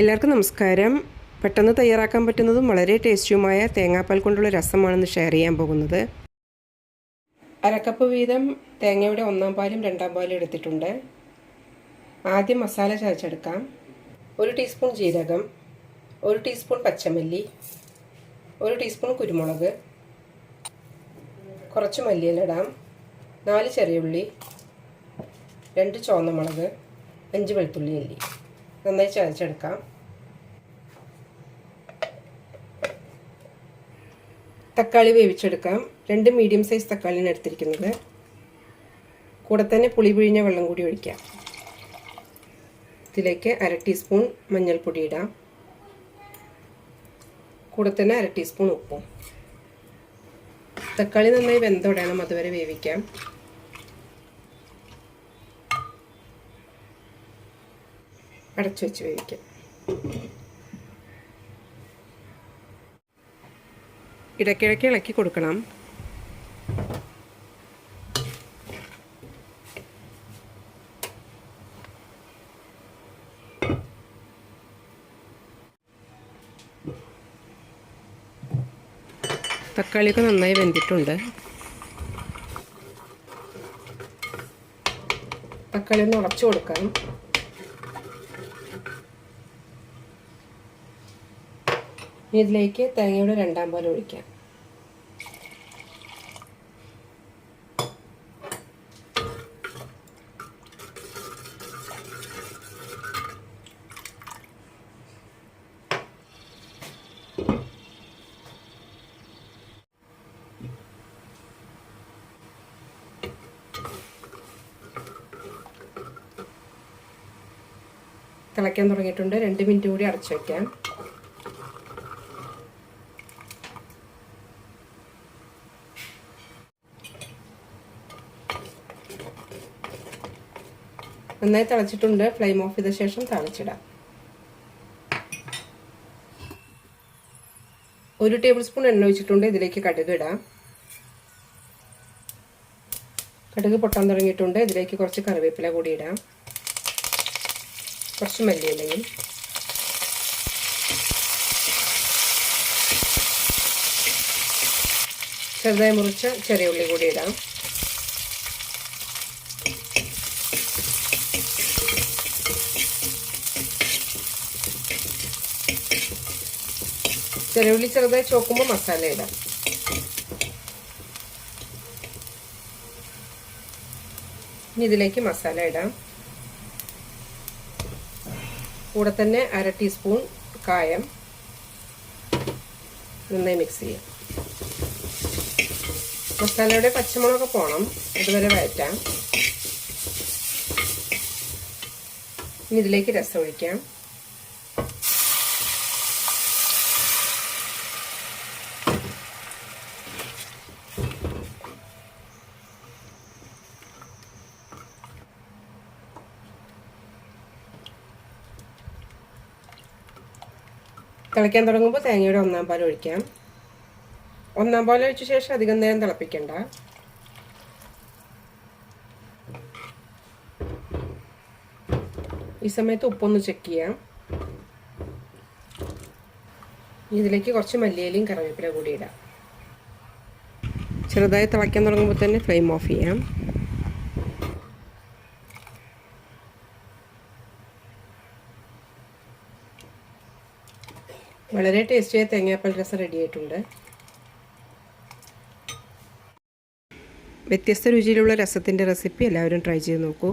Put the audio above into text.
എല്ലാവർക്കും നമസ്കാരം. പെട്ടെന്ന് തയ്യാറാക്കാൻ പറ്റുന്നതും വളരെ ടേസ്റ്റിയുമായ തേങ്ങാപ്പാൽ കൊണ്ടുള്ള രസമാണെന്ന് ഷെയർ ചെയ്യാൻ പോകുന്നത്. അരക്കപ്പ് വീതം തേങ്ങയുടെ ഒന്നാം പാലും രണ്ടാം പാലും എടുത്തിട്ടുണ്ട്. ആദ്യം മസാല ചതച്ചെടുക്കാം. ഒരു ടീസ്പൂൺ ജീരകം ഒരു ടീസ്പൂൺ പച്ചമല്ലി ഒരു ടീസ്പൂൺ കുരുമുളക് കുറച്ച് മല്ലിയില ഇടാം നാല് ചെറിയുള്ളി രണ്ട് ചുവന്ന മുളക് അഞ്ച് വെളുത്തുള്ളി അല്ലി. നന്നായി ചതച്ചെടുക്കാം. തക്കാളി വേവിച്ചെടുക്കാം. രണ്ട് മീഡിയം സൈസ് തക്കാളിയാണ് എടുത്തിരിക്കുന്നത്. കൂടെ തന്നെ പുളി പിഴിഞ്ഞ വെള്ളം കൂടി ഒഴിക്കാം. ഇതിലേക്ക് അര ടീസ്പൂൺ മഞ്ഞൾപ്പൊടി ഇടാം. കൂടെ തന്നെ അര ടീസ്പൂൺ ഉപ്പും. തക്കാളി നന്നായി വെന്തൊടയണം അതുവരെ വേവിക്കാം അടച്ചു വെച്ച് വേവിക്കാം. ഇടയ്ക്കിടയ്ക്ക് ഇളക്കി കൊടുക്കണം. തക്കാളിയൊക്കെ നന്നായി വെന്തിട്ടുണ്ട്. തക്കാളി ഒന്ന് ഉടച്ചു കൊടുക്കാം. ഇനി ഇതിലേക്ക് തേങ്ങയുടെ രണ്ടാം പാൽ ഒഴിക്കാം. തിളയ്ക്കാൻ തുടങ്ങിയിട്ടുണ്ട്. രണ്ട് മിനിറ്റ് കൂടി അടച്ചു വയ്ക്കാം. നന്നായി തിളച്ചിട്ടുണ്ട്. ഫ്ലെയിം ഓഫ് ചെയ്ത ശേഷം തിളച്ചിടാം. ഒരു ടേബിൾ സ്പൂൺ എണ്ണ ഒഴിച്ചിട്ടുണ്ട്. ഇതിലേക്ക് കടുക് ഇടാം. കടുക് പൊട്ടാൻ തുടങ്ങിയിട്ടുണ്ട്. ഇതിലേക്ക് കുറച്ച് കറിവേപ്പില കൂടി ഇടാം. കുറച്ച് മല്ലിയിലയും. ചെറുതായി മുറിച്ച ചെറിയ ഉള്ളി കൂടി ഇടാം. ചെറുള്ളി ചെറുതായി ചോക്കുമ്പോൾ മസാല ഇടാം. ഇനി ഇതിലേക്ക് മസാല ഇടാം. കൂടെ തന്നെ അര ടീസ്പൂൺ കായം നന്നായി മിക്സ് ചെയ്യാം. മസാലയുടെ പച്ചമുളക് പോണം. അതുവരെ വഴറ്റാം. ഇനി ഇതിലേക്ക് രസം ഒഴിക്കാം. തിളയ്ക്കാൻ തുടങ്ങുമ്പോൾ തേങ്ങയുടെ ഒന്നാം പാൽ ഒഴിക്കാം. ഒന്നാം പാൽ ഒഴിച്ച ശേഷം അധികം നേരം തിളപ്പിക്കണ്ട. ഈ സമയത്ത് ഉപ്പൊന്ന് ചെക്ക് ചെയ്യാം. ഇതിലേക്ക് കുറച്ച് മല്ലിയിലയും കറിവേപ്പില കൂടി ഇടാം. ചെറുതായി തിളയ്ക്കാൻ തുടങ്ങുമ്പോൾ തന്നെ ഫ്ലെയിം ഓഫ് ചെയ്യാം. വളരെ ടേസ്റ്റിയായ തേങ്ങാപ്പാൽ രസം റെഡി ആയിട്ടുണ്ട്. വ്യത്യസ്ത രുചിയിലുള്ള രസത്തിന്റെ റെസിപ്പി എല്ലാവരും ട്രൈ ചെയ്ത് നോക്കൂ.